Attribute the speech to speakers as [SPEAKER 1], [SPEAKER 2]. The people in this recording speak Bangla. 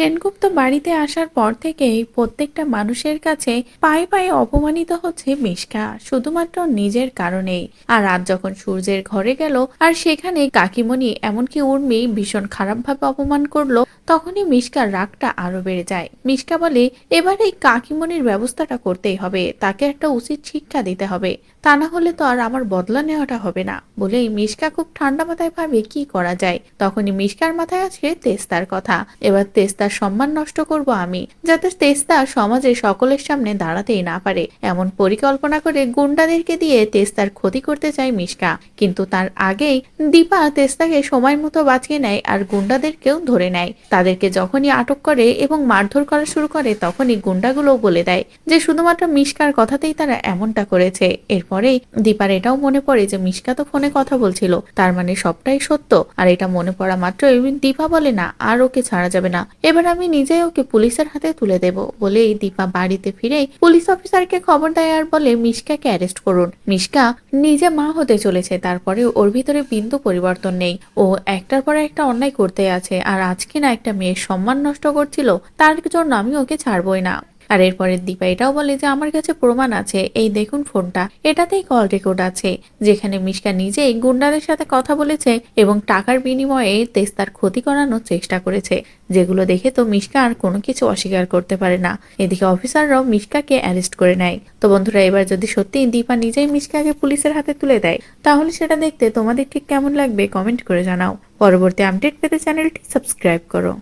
[SPEAKER 1] সেনগুপ্ত বাড়িতে আসার পর থেকেই প্রত্যেকটা মানুষের কাছে পায়ে পায়ে অপমানিত হচ্ছে মিশকা, শুধুমাত্র নিজের কারণেই। আর আজ যখন সূর্যের ঘরে গেল, আর সেখানে কাকিমণি এমনকি উর্মি ভীষণ খারাপভাবে অপমান করল, তখনই মিশকার রাগটা আরও বেড়ে যায়। মিশকা বলে, এবার এই কাকিমণির ব্যবস্থাটা করতেই হবে, তাকে একটা উচিত শিক্ষা দিতে হবে। তা না হলে তো আর আমার বদলা নেওয়াটা হবে না। বলেই মিশকা খুব ঠান্ডা মাথায় ভাবে কি করা যায়। তখনই মিশকার মাথায় আসে তেস্তার কথা। এবার তেস্তার সম্মান নষ্ট করব আমি, যাতে তেস্তা সমাজে সকলের সামনে দাঁড়াতেই না পারে। এমন পরিকল্পনা করে গুন্ডাদেরকে দিয়ে তেস্তার ক্ষতি করতে চায় মিশকা। কিন্তু তার আগেই দীপা তেস্তাকে সময় মতো বাঁচিয়ে নেয় আর গুন্ডাদেরকেও ধরে নেয়। তাদেরকে যখনই আটক করে এবং মারধর করা শুরু করে, তখনই গুন্ডাগুলোও বলে দেয় যে শুধুমাত্র মিশকার কথাতেই তারা এমনটা করেছে। এরপরেই দীপার এটাও মনে পড়ে যে মিশকা তো ফোনে কথা বলছিল। তার মানে সবটাই সত্য। আর এটা মনে পড়া মাত্রই দীপা বলে, না, আর ওকে ছাড়া যাবে না। এবার আমি নিজেই ওকে পুলিশের হাতে তুলে দেব বলেই দীপা বাড়িতে ফিরে পুলিশ অফিসারকে খবর দেয় আর বলে, মিশকাকে অ্যারেস্ট করুন। মিশকা নিজে মা হতে চলেছে তারপরে ওর ভিতরে বিন্দু পরিবর্তন নেই। ও একটার পর একটা অন্যায় করতে আছে আর আজকে না একটা মেয়ের সম্মান নষ্ট করছিল, তার জন্য আমি ওকে ছাড়বই না। আর এরপরে দীপা এটাও বলে যে, আমার কাছে প্রমাণ আছে, এই দেখুন ফোনটা। এটাতেই কল রেকর্ড আছে, যেখানে মিশকা নিজেই গুন্ডাদের সাথে কথা বলেছে এবং টাকার বিনিময়ে তেস্তার ক্ষতি করানোর চেষ্টা করেছে, যেগুলো দেখে তো মিশকা আর কোনো কিছু অস্বীকার করতে পারে না। এদিকে অফিসাররাও মিশকাকে অ্যারেস্ট করে নেয়। তো বন্ধুরা, এবার যদি সত্যিই দীপা নিজেই মিশকাকে পুলিশের হাতে তুলে দেয়, তাহলে সেটা দেখতে তোমাদের ঠিক কেমন লাগবে কমেন্ট করে জানাও। পরবর্তী আপডেট পেতে চ্যানেলটি সাবস্ক্রাইব করো।